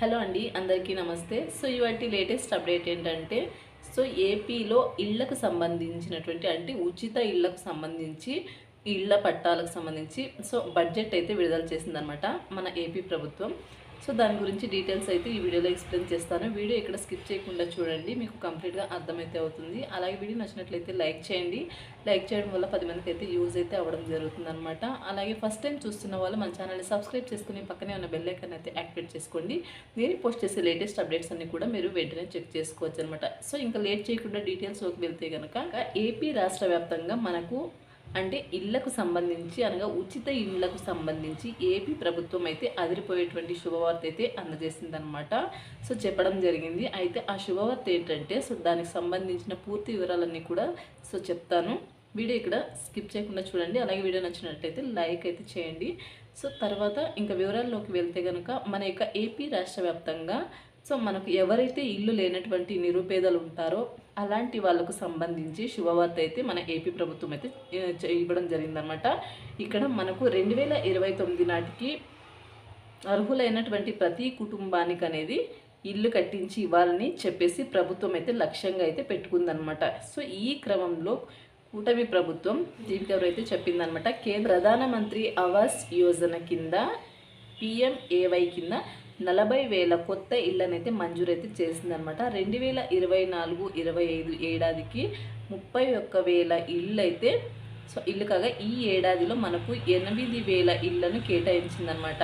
Hello అండి అందరికీ నమస్తే. సో ఇవాటి లేటెస్ట్ అప్డేట్ ఏంటంటే సో ఏపీలో ఇళ్ళకు సంబంధించినటువంటి అంటే ఉచిత ఇళ్ళకు సంబంధించి ఇళ్ళ పట్టాలకు సంబంధించి సో బడ్జెట్ అయితే విడుదల చేసిందనమాట మన ఏపీ ప్రభుత్వం. సో దాని గురించి డీటెయిల్స్ అయితే ఈ వీడియోలో ఎక్స్ప్లెయిన్ చేస్తాను. వీడియో ఇక్కడ స్కిప్ చేయకుండా చూడండి మీకు కంప్లీట్గా అర్థమైతే అవుతుంది. అలాగే వీడియో నచ్చినట్లయితే లైక్ చేయండి. లైక్ చేయడం వల్ల పది మందికి అయితే యూజ్ అయితే అవ్వడం జరుగుతుంది అలాగే ఫస్ట్ టైం చూస్తున్న వాళ్ళు మన ఛానల్ని సబ్స్క్రైబ్ చేసుకుని పక్కనే ఉన్న బెల్ ఐకాన్ అయితే యాక్టివేట్ చేసుకోండి. నేను పోస్ట్ చేసే లేటెస్ట్ అప్డేట్స్ అన్ని కూడా మీరు వెంటనే చెక్ చేసుకోవచ్చు అనమాట సో ఇంకా లేట్ చేయకుండా డీటెయిల్స్లోకి వెళ్తే కనుక ఏపీ రాష్ట్ర వ్యాప్తంగా మనకు అంటే ఇళ్ళకు సంబంధించి అనగా ఉచిత ఇళ్ళకు సంబంధించి ఏపీ ప్రభుత్వం అయితే అదిరిపోయేటువంటి శుభవార్త అయితే అందజేసిందనమాట సో చెప్పడం జరిగింది. అయితే ఆ శుభవార్త ఏంటంటే సో దానికి సంబంధించిన పూర్తి వివరాలన్నీ కూడా సో చెప్తాను. వీడియో ఇక్కడ స్కిప్ చేయకుండా చూడండి. అలాగే వీడియో నచ్చినట్టయితే లైక్ అయితే చేయండి. సో తర్వాత ఇంకా వివరాల్లోకి వెళ్తే కనుక మన యొక్క ఏపీ రాష్ట్ర వ్యాప్తంగా సో మనకు ఎవరైతే ఇల్లు లేనటువంటి నిరుపేదలు ఉంటారో అలాంటి వాళ్ళకు సంబంధించి శుభవార్త అయితే మన ఏపీ ప్రభుత్వం అయితే ఇవ్వడం జరిగిందనమాట ఇక్కడ మనకు రెండు వేల ఇరవై తొమ్మిది నాటికి అర్హులైనటువంటి ప్రతి కుటుంబానికి అనేది ఇల్లు కట్టించి ఇవ్వాలని చెప్పేసి ప్రభుత్వం అయితే లక్ష్యంగా అయితే పెట్టుకుందనమాట సో ఈ క్రమంలో కూటమి ప్రభుత్వం దీనికి ఎవరైతే చెప్పిందనమాట కేంద్ర ప్రధానమంత్రి ఆవాస్ యోజన కింద పిఎంఏవై కింద నలభై వేల కొత్త ఇళ్ళనైతే మంజూరైతే చేసిందనమాట రెండు వేల ఇరవై నాలుగు ఇరవై ఐదు ఏడాదికి ముప్పై ఒక్క వేల ఇళ్ళు అయితే సో ఇల్లు కాగా ఈ ఏడాదిలో మనకు ఎనిమిది వేల ఇళ్ళను కేటాయించిందనమాట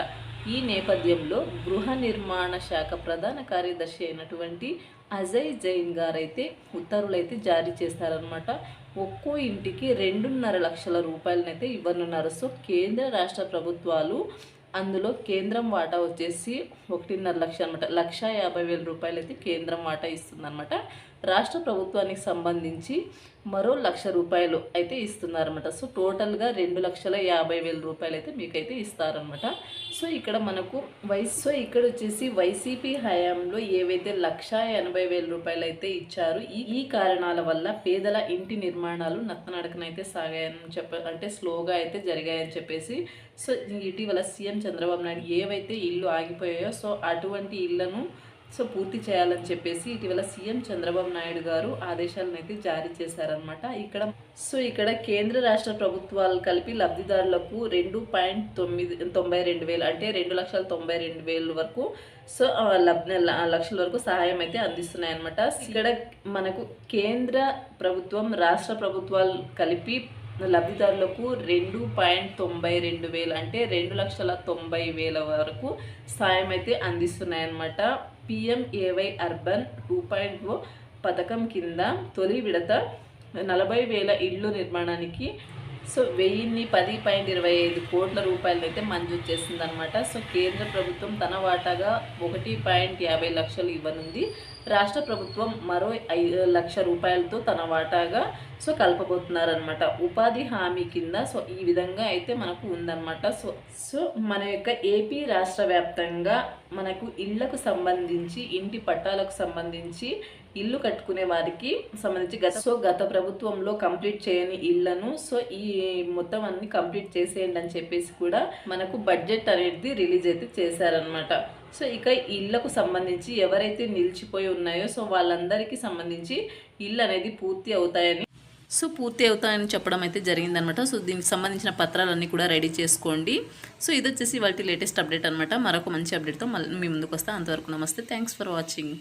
ఈ నేపథ్యంలో గృహ నిర్మాణ శాఖ ప్రధాన కార్యదర్శి అయినటువంటి అజయ్ జైన్ గారైతే ఉత్తర్వులైతే జారీ చేస్తారనమాట ఒక్కో ఇంటికి రెండున్నర లక్షల రూపాయలనైతే ఇవ్వనున్నారు. సో కేంద్ర రాష్ట్ర ప్రభుత్వాలు అందులో కేంద్రం వాటా వచ్చేసి ఒకటిన్నర లక్ష అనమాట లక్ష యాభై వేల రూపాయలు అయితే కేంద్రం వాటా ఇస్తుందన్నమాట. రాష్ట్ర ప్రభుత్వానికి సంబంధించి మరో లక్ష రూపాయలు అయితే ఇస్తున్నారనమాట సో టోటల్గా రెండు లక్షల యాభై వేల రూపాయలు అయితే మీకైతే ఇస్తారనమాట సో ఇక్కడ మనకు వైస్ సో ఇక్కడ వచ్చేసి వైసీపీ హయాంలో ఏవైతే లక్ష ఎనభై వేల రూపాయలు అయితే ఇచ్చారు ఈ ఈ కారణాల వల్ల పేదల ఇంటి నిర్మాణాలు నత్తనడకనైతే సాగాయని చెప్ప అంటే స్లోగా అయితే జరిగాయని చెప్పేసి సో ఇటీవల సీఎం చంద్రబాబు నాయుడు ఏవైతే ఇల్లు ఆగిపోయాయో సో అటువంటి ఇళ్ళను సో పూర్తి చేయాలని చెప్పేసి ఇటీవల సీఎం చంద్రబాబు నాయుడు గారు ఆదేశాలను అయితే జారీ చేశారనమాట ఇక్కడ సో ఇక్కడ కేంద్ర రాష్ట్ర ప్రభుత్వాలు కలిపి లబ్ధిదారులకు రెండు పాయింట్ తొమ్మిది తొంభై రెండు వేలు అంటే రెండు లక్షల తొంభై రెండు వేలు వరకు సో లబ్ధ లక్షల వరకు సహాయం అయితే అందిస్తున్నాయన్నమాట. ఇక్కడ మనకు కేంద్ర ప్రభుత్వం రాష్ట్ర ప్రభుత్వాలు కలిపి లబ్ధిదారులకు రెండు పాయింట్ తొంభై రెండు వేలు అంటే రెండు లక్షల తొంభై వేల వరకు సాయం అయితే అందిస్తున్నాయన్నమాట PMAY urban two point O పథకం కింద తొలి విడత నలభై వేల ఇళ్ళు నిర్మాణానికి సో వెయ్యిన్ని పది పాయింట్ ఇరవై ఐదు కోట్ల రూపాయలనైతే మంజూరు చేసిందనమాట సో కేంద్ర ప్రభుత్వం తన వాటాగా ఒకటి పాయింట్ యాభై లక్షలు ఇవ్వనుంది. రాష్ట్ర ప్రభుత్వం మరో ఐదు లక్ష రూపాయలతో తన వాటాగా సో కలపబోతున్నారనమాట ఉపాధి హామీ కింద సో ఈ విధంగా అయితే మనకు ఉందన్నమాట. సో సో మన యొక్క ఏపీ రాష్ట్ర వ్యాప్తంగా మనకు ఇళ్ళకు సంబంధించి ఇంటి పట్టాలకు సంబంధించి ఇల్లు కట్టుకునే వారికి సంబంధించి గత సో గత ప్రభుత్వంలో కంప్లీట్ చేయని ఇళ్ళను సో ఈ మొత్తం అన్ని కంప్లీట్ చేసేయండి అని చెప్పేసి కూడా మనకు బడ్జెట్ అనేది రిలీజ్ అయితే చేశారనమాట సో ఇక ఇళ్ళకు సంబంధించి ఎవరైతే నిలిచిపోయి ఉన్నాయో సో వాళ్ళందరికీ సంబంధించి ఇల్లు అనేది పూర్తి అవుతాయని సో పూర్తి అవుతాయని చెప్పడం అయితే జరిగిందనమాట సో దీనికి సంబంధించిన పత్రాలన్నీ కూడా రెడీ చేసుకోండి. సో ఇది వచ్చేసి వాటి లేటెస్ట్ అప్డేట్ అనమాట మరొక మంచి అప్డేట్తో మళ్ళీ మీ ముందుకు వస్తే. అంతవరకు నమస్తే. Thanks for watching.